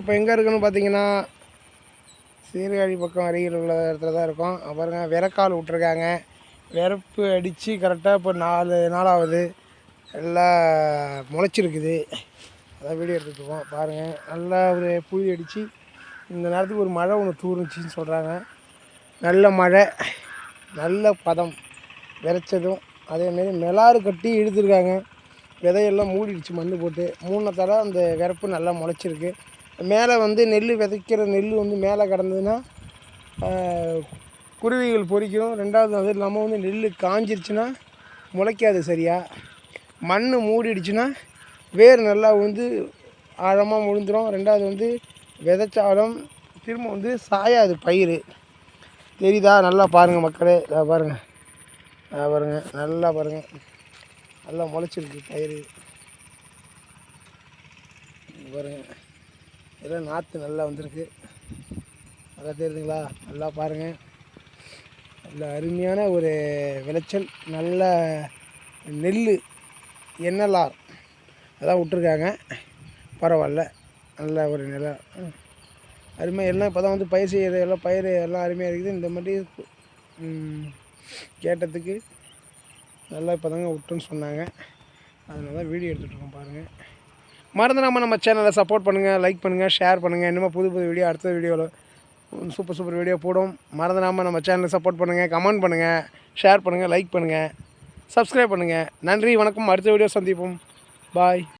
இப்போ எங்கே இருக்குன்னு பார்த்தீங்கன்னா சீர்காழி பக்கம் அருகில் உள்ள இடத்துல தான் இருக்கும். அங்க பாருங்க விட்ருக்காங்க விரப்பு அடித்து கரெக்டாக இப்போ நாலு நாளாவது எல்லாம் முளைச்சிருக்குது. அதான் வீடியோ எடுத்துக்குவோம் பாருங்கள் நல்லா ஒரு புளி அடித்து இந்த நேரத்துக்கு ஒரு மழை ஒன்று தூருச்சுன்னு சொல்கிறாங்க நல்ல மழை நல்ல பதம் விரைச்சதும். அதேமாரி மிளாறு கட்டி இழுத்துருக்காங்க. விதையெல்லாம் மூடிடுச்சு மண் போட்டு. மூணத்தால அந்த விரப்பு நல்லா முளைச்சிருக்கு. மேலே வந்து நெல் விதைக்கிற நெல் வந்து மேலே கிடந்ததுன்னா குருவிகள் பொறிக்கும் ரெண்டாவது அது இல்லாமல் வந்து நெல் காஞ்சிருச்சுன்னா முளைக்காது சரியாக மண் மூடிடுச்சுன்னா வேர் நல்லா வந்து ஆழமாக விழுந்துடும் ரெண்டாவது வந்து விதைச்சாலும் திரும்ப வந்து சாயாது பயிர் தெரியுதா? நல்லா பாருங்கள் மக்களே. இதாக பாருங்கள் இதா பாருங்கள் நல்லா பாருங்கள் நல்லா முளைச்சிருக்கு பயிர் பாருங்கள் இதெல்லாம் நாற்று நல்லா வந்திருக்கு. நல்லா தெரியுதுங்களா? நல்லா பாருங்கள் நல்ல அருமையான ஒரு விளைச்சல். நல்ல நெல் என்எல்ஆர் அதான் விட்ருக்காங்க பரவாயில்ல. நல்ல ஒரு நில. அருமையாக எல்லாம் இப்போ தான் வந்து பயிர் செய்கிறது எல்லாம் பயிர் எல்லாம் அருமையாக இருக்குது. இந்த மாதிரி கேட்டதுக்கு நல்லா இப்போ தாங்க விட்டுன்னு சொன்னாங்க. அதனால தான் வீடியோ எடுத்துகிட்டு இருக்கோம் பாருங்கள் மறந்துடாமல் நம்ம சேனலை சப்போர்ட் பண்ணுங்கள் லைக் பண்ணுங்கள் ஷேர் பண்ணுங்கள் இன்னும் புது புது வீடியோ அடுத்த வீடியோவில் சூப்பர் சூப்பர் வீடியோ போடும். மறந்துடாமல் நம்ம சேனலை சப்போர்ட் பண்ணுங்கள் கமெண்ட் பண்ணுங்கள் ஷேர் பண்ணுங்கள் லைக் பண்ணுங்கள் சப்ஸ்கிரைப் பண்ணுங்கள் நன்றி வணக்கம். அடுத்த வீடியோ சந்திப்போம். பாய்